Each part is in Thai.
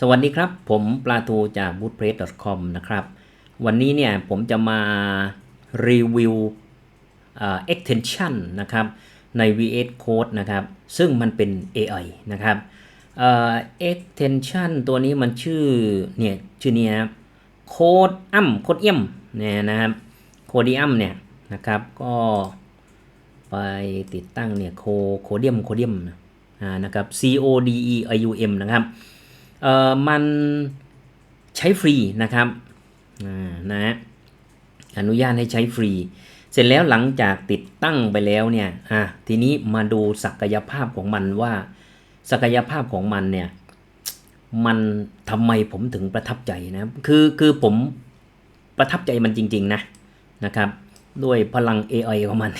สวัสดีครับ ผมปลาทูจาก b o o t p r e s s c o m นะครับ วันนี้เนี่ยผมจะมารีวิว extension นะครับใน VS Code นะครับ ซึ่งมันเป็น AI นะครับ extension ตัวนี้มันชื่อเนี่ยชื่อนี้นะครับโคดอัมโคดเอี่ยมเนี่ยนะครับโคดิอัมเนี่ยนะครับก็ไปติดตั้งเนี่ยโคโคเดียมโคเดียมนะครับ C O D E I U M นะครับ เอ่อมันใช้ฟรีนะครับนะฮะอนุญาตให้ใช้ฟรี เสร็จแล้วหลังจากติดตั้งไปแล้วเนี่ยอะทีนี้มาดูศักยภาพของมันว่า ศักยภาพของมันเนี่ยมันทำไมผมถึงประทับใจนะ คือคือผมประทับใจมันจริง ๆนะนะครับ ด้วยพลัง AI ของมัน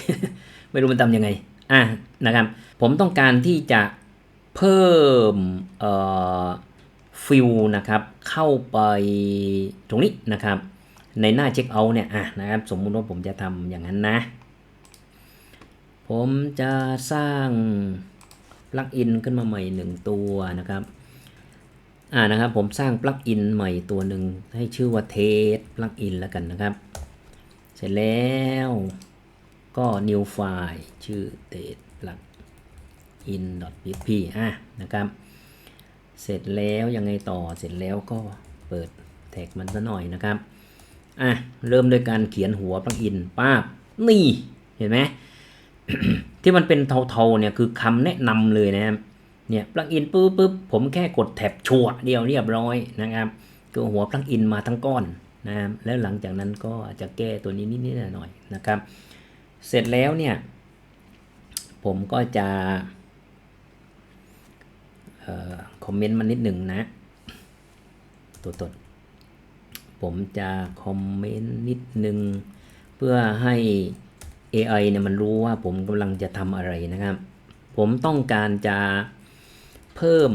ไม่รู้มันทำยังไงอะนะครับ ผมต้องการที่จะเพิ่มเอ่อ ฟิลนะครับเข้าไปตรงนี้นะครับ ในหน้าเช็คเอาท์เนี่ยอะนะครับสมมุติว่าผมจะทำอย่างนั้นนะ ผมจะสร้างปลั๊กอินขึ้นมาใหม่หนึ่งตัวนะครับอ่านะครับผมสร้างปลั๊กอินใหม่ตัวหนึ่งให้ชื่อว่าเทสปลั๊กอินแล้วกันนะครับ เสร็จแล้วก็ new file ชื่อ test plug in.php อะนะครับ เสร็จแล้วยังไงต่อเสร็จแล้วก็เปิดแท็กมันซะหน่อยนะครับอะเริ่มด้วยการเขียนหัวปลั๊กอินป้าบนี่เห็นไหมที่มันเป็นเทาๆเนี่ยคือคำแนะนำเลยนะครับเนี่ยปลั๊กอินปุ๊บปุ๊บผมแค่กดแท็บชัวเดียวเรียบร้อยนะครับก็หัวปลั๊กอินมาทั้งก้อนนะครับแล้วหลังจากนั้นก็จะแก้ตัวนี้นิดๆหน่อยๆนะครับ เสร็จแล้วเนี่ยผมก็จะ คอมเมนต์มานิดหนึ่งนะ ตัวตดผมจะคอมเมนต์นิดหนึ่งเพื่อให้ AI เนี่ยมันรู้ว่าผมกำลังจะทำอะไรนะครับ ผมต้องการจะเพิ่ม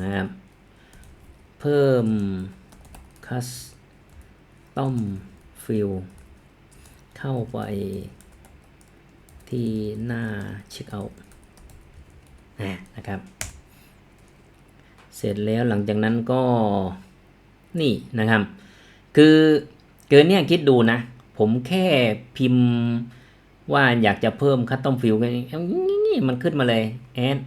นะครับเพิ่ม custom field เข้าไปที่หน้า checkout นะครับ เสร็จแล้วหลังจากนั้นก็นี่นะครับ คือเกินเนี่ยคิดดูนะ ผมแค่พิมพ์ว่าอยากจะเพิ่ม custom field กันนี่มันขึ้นมาเลย add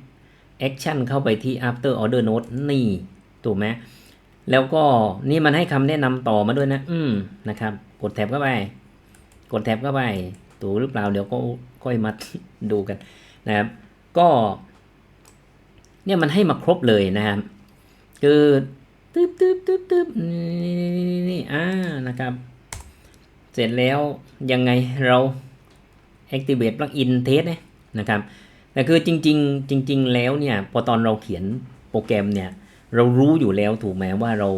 action เข้าไปที่ after order note นี่ ถูกไหมแล้วก็นี่มันให้คำแนะนำต่อมาด้วยนะ อืมนะครับ กดแท็บเข้าไป กดแท็บเข้าไป ถูกหรือเปล่าเดี๋ยวก็ค่อยมาดูกันนะครับ ก็ เนี่ยมันให้มาครบเลยนะครับคือตึ๊บตึ๊บตึ๊บตึ๊บนี่นี่นี่อ่านะครับ เสร็จแล้วยังไงเรา activate plugin test เนี่ยนะครับแต่คือจริง ๆ จริง ๆ แล้วเนี่ยพอตอนเราเขียนโปรแกรมเนี่ยเรารู้อยู่แล้วถูกไหมว่าเรา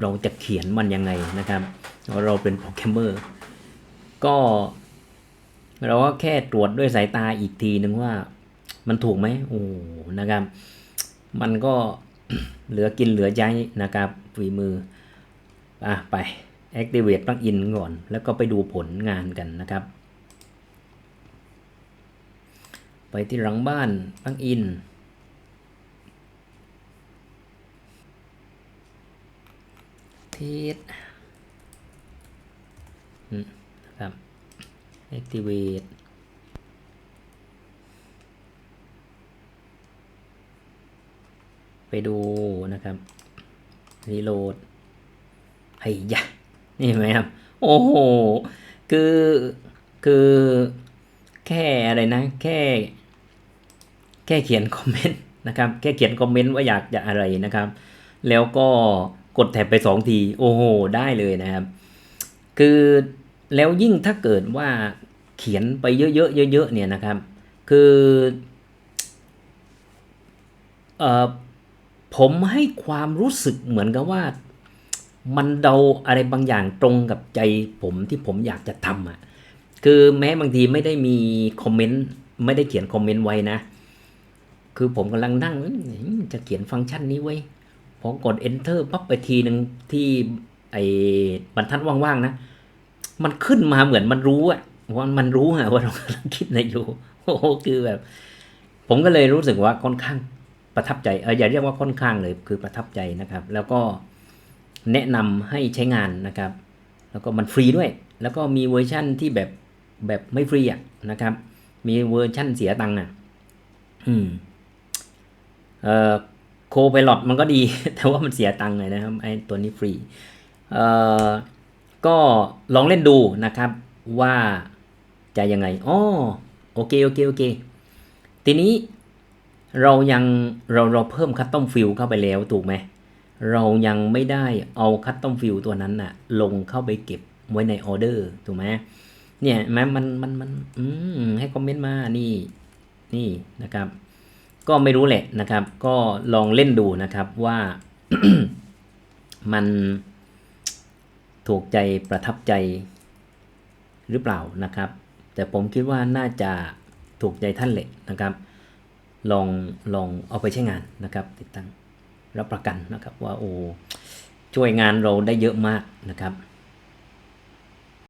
เราจะเขียนมันยังไงนะครับเราเป็นโปรแกรมเมอร์ก็ เราก็แค่ตรวจด้วยสายตาอีกทีนึงว่า มันถูกไหมโอ้นะครับ มันก็เหลือกินเหลือใช้นะครับฝีมืออะไป activate plugin ก่อน แล้วก็ไปดูผลงานกันนะครับ ไปที่หลังบ้าน plugin เทสอืมนะครับ activate ไปดูนะครับรีโหลดไอ้ยะนี่เห็นไหมครับ โอ้โห คือคือแค่อะไรนะ แค่ แค่เขียนคอมเมนต์นะครับ แค่เขียนคอมเมนต์ว่าอยากจะอะไรนะครับ แล้วก็กดแท็บไปสองที โอ้โห ได้เลยนะครับ คือแล้วยิ่งถ้าเกิดว่าเขียนไปเยอะๆเยอะๆเนี่ยนะครับ คือเอ่อ ผมให้ความรู้สึกเหมือนกับว่า มันเดาอะไรบางอย่างตรงกับใจผมที่ผมอยากจะทำอะคือแม้บางทีไม่ได้มีคอมเมนต์ไม่ได้เขียนคอมเมนต์ไว้นะ คือผมกำลังนั่งจะเขียนฟังก์ชันนี้ไว้พอกด enter ปั๊บไปทีหนึ่งที่ไอ้บรรทัดว่างๆนะ มันขึ้นมาเหมือนมันรู้อะว่ามันรู้อะว่าเรากำลังคิดอะไรอยู่โอ้โหคือแบบ ผมก็เลยรู้สึกว่าค่อนข้าง ประทับใจเอออย่าเรียกว่าค่อนข้างเลยคือประทับใจนะครับ แล้วก็แนะนำให้ใช้งานนะครับ แล้วก็มันฟรีด้วย แล้วก็มีเวอร์ชั่นที่แบบแบบไม่ฟรีอะนะครับ มีเวอร์ชั่นเสียตังค์อะอืมเอ่อโคไพลอตมันก็ดี แต่ว่ามันเสียตังค์เลยนะครับไอ้ตัวนี้ฟรีเอ่อก็ลองเล่นดูนะครับว่าจะยังไงอ๋อโอเคโอเคโอเค ทีนี้ เรายังเราเราเพิ่มคัตตอมฟิลเข้าไปแล้วถูกไหมเรายังไม่ได้เอาคัตตอมฟิลตัวนั้นน่ะ ลงเข้าไปเก็บไว้ในออเดอร์ถูกไหมเนี่ยแม้มันมันมันอืมให้คอมเมนต์มานี่นี่นะครับ ก็ไม่รู้แหละนะครับ ก็ลองเล่นดูนะครับว่ามันถูกใจประทับใจหรือเปล่านะครับ แต่ผมคิดว่าน่าจะถูกใจท่านแหละนะครับ ลองลองเอาไปใช้งานนะครับ ติดตั้งรับประกันนะครับว่าโอ้ช่วยงานเราได้เยอะมากนะครับ